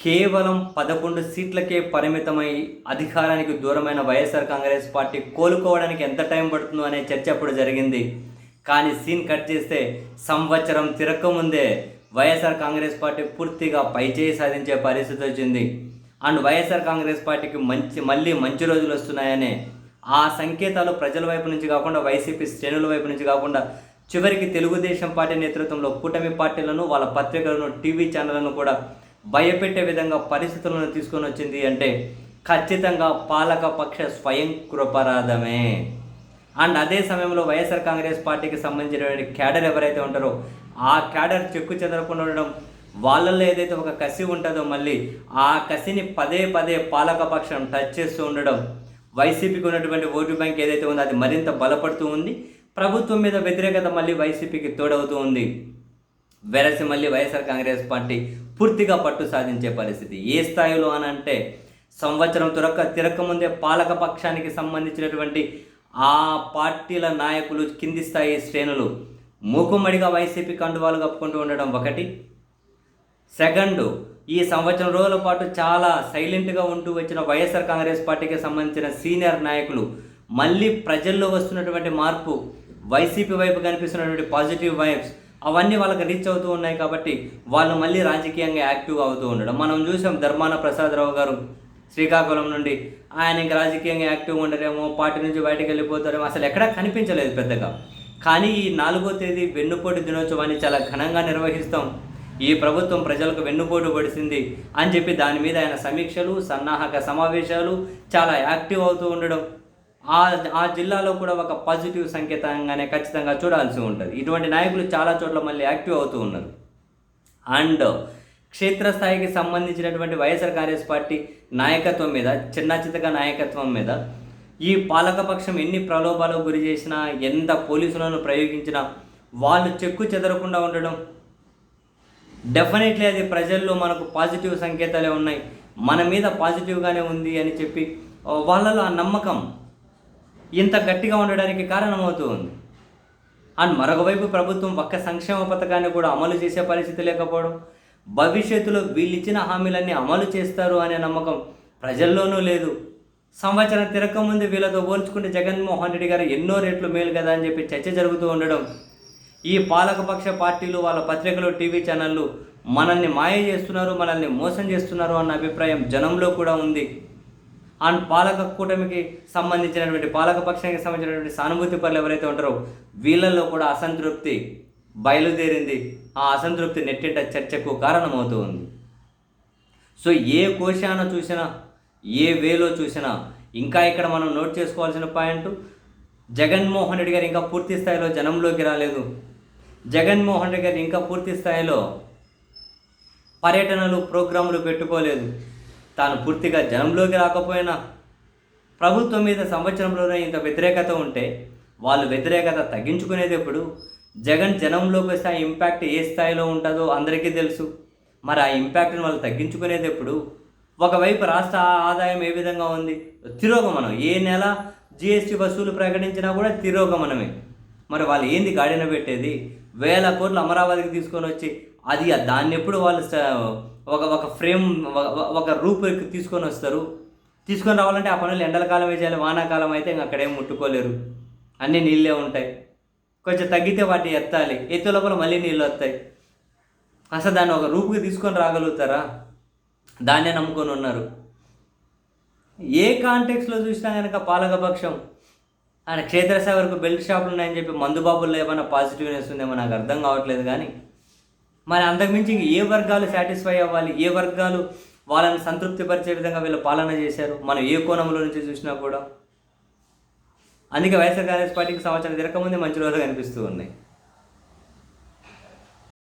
కేవలం పదకొండు సీట్లకే పరిమితమై అధికారానికి దూరమైన వైఎస్ఆర్ కాంగ్రెస్ పార్టీ కోలుకోవడానికి ఎంత టైం పడుతుందో అనే చర్చ అప్పుడు జరిగింది. కానీ సీన్ కట్ చేస్తే సంవత్సరం తిరక్కముందే వైఎస్ఆర్ కాంగ్రెస్ పార్టీ పూర్తిగా పైచేయి సాధించే పరిస్థితి వచ్చింది. అండ్ వైఎస్ఆర్ కాంగ్రెస్ పార్టీకి మంచి మళ్ళీ మంచి రోజులు వస్తున్నాయనే ఆ సంకేతాలు ప్రజల వైపు నుంచి కాకుండా వైసీపీ శ్రేణుల వైపు నుంచి కాకుండా చివరికి తెలుగుదేశం పార్టీ నేతృత్వంలో కూటమి పార్టీలను వాళ్ళ పత్రికలను టీవీ ఛానళ్ళను కూడా భయపెట్టే విధంగా పరిస్థితులను తీసుకొని వచ్చింది అంటే ఖచ్చితంగా పాలక పక్ష స్వయం కృపరాధమే. అండ్ అదే సమయంలో వైఎస్ఆర్ కాంగ్రెస్ పార్టీకి సంబంధించినటువంటి క్యాడర్ ఎవరైతే ఉంటారో ఆ క్యాడర్ చెక్కు చెదరకుండా ఉండడం వాళ్ళల్లో ఏదైతే ఒక కసి ఉంటుందో మళ్ళీ ఆ కసిని పదే పదే పాలక పక్షం టచ్ చేస్తూ ఉండడం వైసీపీకి ఉన్నటువంటి ఓటు బ్యాంక్ ఏదైతే ఉందో అది మరింత బలపడుతూ ఉంది. ప్రభుత్వం మీద వ్యతిరేకత మళ్ళీ వైసీపీకి తోడవుతూ ఉంది. వెరసి మళ్ళీ వైఎస్ఆర్ కాంగ్రెస్ పార్టీ పూర్తిగా పట్టు సాధించే పరిస్థితి. ఏ స్థాయిలో అని అంటే సంవత్సరం తురక్క తిరక్కముందే పాలక పక్షానికి సంబంధించినటువంటి ఆ పార్టీల నాయకులు కింది స్థాయి శ్రేణులు మూకుమ్మడిగా వైసీపీ కండువాలు కప్పుకుంటూ ఉండడం ఒకటి. సెకండ్ ఈ సంవత్సరం రోజుల పాటు చాలా సైలెంట్గా ఉంటూ వచ్చిన వైఎస్ఆర్ కాంగ్రెస్ పార్టీకి సంబంధించిన సీనియర్ నాయకులు మళ్ళీ ప్రజల్లో వస్తున్నటువంటి మార్పు వైసీపీ వైపు కనిపిస్తున్నటువంటి పాజిటివ్ వైబ్స్ అవన్నీ వాళ్ళకి రీచ్ అవుతూ ఉన్నాయి కాబట్టి వాళ్ళు మళ్ళీ రాజకీయంగా యాక్టివ్గా అవుతూ ఉండడం. మనం చూసాం ధర్మాన ప్రసాదరావు గారు శ్రీకాకుళం నుండి. ఆయన ఇంకా రాజకీయంగా యాక్టివ్గా ఉండరేమో పార్టీ నుంచి బయటకు వెళ్ళిపోతారేమో అసలు ఎక్కడా కనిపించలేదు పెద్దగా. కానీ ఈ నాలుగో తేదీ వెన్నుపోటు దినోత్సవాన్ని చాలా ఘనంగా నిర్వహిస్తాం. ఈ ప్రభుత్వం ప్రజలకు వెన్నుపోటు పడిసింది అని చెప్పి దాని మీద ఆయన సమీక్షలు సన్నాహక సమావేశాలు చాలా యాక్టివ్ అవుతూ ఉండడం. ఆ ఆ జిల్లాలో కూడా ఒక పాజిటివ్ సంకేతంగానే ఖచ్చితంగా చూడాల్సి ఉంటుంది. ఇటువంటి నాయకులు చాలా చోట్ల మళ్ళీ యాక్టివ్ అవుతూ ఉన్నారు. అండ్ క్షేత్రస్థాయికి సంబంధించినటువంటి వైఎస్ఆర్ కాంగ్రెస్ పార్టీ నాయకత్వం మీద చిన్నచితక నాయకత్వం మీద ఈ పాలకపక్షం ఎన్ని ప్రలోభాలకు గురి చేసినా ఎంత పోలీసులను ప్రయోగించినా వాళ్ళు చెక్కు చెదరకుండా ఉండడం డెఫినెట్లీ అది ప్రజల్లో మనకు పాజిటివ్ సంకేతాలే ఉన్నాయి. మన మీద పాజిటివ్గానే ఉంది అని చెప్పి వాళ్ళలో ఆ నమ్మకం ఇంత గట్టిగా ఉండడానికి కారణమవుతూ ఉంది. అండ్ మరొక వైపు ప్రభుత్వం ఒక్క సంక్షేమ పథకాన్ని కూడా అమలు చేసే పరిస్థితి లేకపోవడం భవిష్యత్తులో వీళ్ళిచ్చిన హామీలన్నీ అమలు చేస్తారు అనే నమ్మకం ప్రజల్లోనూ లేదు. సంవత్సరం తిరగకముందు వీళ్ళతో పోల్చుకుంటే జగన్మోహన్ రెడ్డి గారు ఎన్నో రెట్లు మేలు కదా అని చెప్పి చర్చ జరుగుతూ ఉండడం ఈ పాలకపక్ష పార్టీలు వాళ్ళ పత్రికలు టీవీ ఛానళ్ళు మనల్ని మాయ చేస్తున్నారు మనల్ని మోసం చేస్తున్నారు అన్న అభిప్రాయం జనంలో కూడా ఉంది. అండ్ పాలక కూటమికి సంబంధించినటువంటి పాలక పక్షానికి సంబంధించినటువంటి సానుభూతి పనులు ఎవరైతే ఉంటారో వీళ్ళల్లో కూడా అసంతృప్తి బయలుదేరింది. ఆ అసంతృప్తి నెట్టింట చర్చకు కారణమవుతూ ఉంది సో ఏ కోశాన చూసినా ఏ వేలో చూసినా ఇంకా ఇక్కడ మనం నోట్ చేసుకోవాల్సిన పాయింట్ జగన్మోహన్ రెడ్డి గారు ఇంకా పూర్తి స్థాయిలో జనంలోకి రాలేదు. జగన్మోహన్ రెడ్డి గారు ఇంకా పూర్తి స్థాయిలో పర్యటనలు ప్రోగ్రాములు పెట్టుకోలేదు. తాను పూర్తిగా జనంలోకి రాకపోయినా ప్రభుత్వం మీద సంవత్సరంలోనే ఇంత వ్యతిరేకత ఉంటే వాళ్ళు వ్యతిరేకత తగ్గించుకునేది ఎప్పుడు? జగన్ జనంలోకి వస్తే ఆ ఇంపాక్ట్ ఏ స్థాయిలో ఉంటుందో అందరికీ తెలుసు. మరి ఆ ఇంపాక్ట్ని వాళ్ళు తగ్గించుకునేది ఎప్పుడు? ఒకవైపు రాష్ట్ర ఆదాయం ఏ విధంగా ఉంది? తిరోగమనం. ఏ నెల జిఎస్టీ వసూలు ప్రకటించినా కూడా తిరోగమనమే. మరి వాళ్ళు ఏంది గాడిన పెట్టేది? వేల కోట్లు అమరావతికి తీసుకొని వచ్చి అది దాన్ని ఎప్పుడు వాళ్ళు ఒక ఒక ఫ్రేమ్ ఒక- రూపురేఖ తీసుకొని వస్తారు. తీసుకొని రావాలంటే ఆ పనులు ఎండల కాలం చేయాలి వానాకాలం అయితే ఇంక అక్కడేం ముట్టుకోలేరు. అన్నీ నీళ్ళే ఉంటాయి. కొంచెం తగ్గితే వాటి ఎత్తాలి. ఎత్తే లోపల మళ్ళీ నీళ్ళు వస్తాయి. అసలు దాన్ని ఒక రూపుకి తీసుకొని రాగలుగుతారా? దాన్నే నమ్ముకొని ఉన్నారు. ఏ కాంటెక్స్లో చూసినా కనుక పాలకపక్షం ఆయన క్షేత్రస్థాయి వరకు బెల్ట్ షాపులు ఉన్నాయని చెప్పి మందుబాబుల్లో ఏమైనా పాజిటివ్నెస్ ఉందేమో నాకు అర్థం కావట్లేదు కానీ మరి అంతకుమించి ఇంక ఏ వర్గాలు సాటిస్ఫై అవ్వాలి? ఏ వర్గాలు వాళ్ళని సంతృప్తిపరిచే విధంగా వీళ్ళు పాలన చేశారు? మనం ఏ కోణంలో నుంచి చూసినా కూడా. అందుకే వైఎస్ఆర్ కాంగ్రెస్ పార్టీకి సంవత్సరం తిరగకముందే మంచి రోజులు కనిపిస్తూ ఉన్నాయి.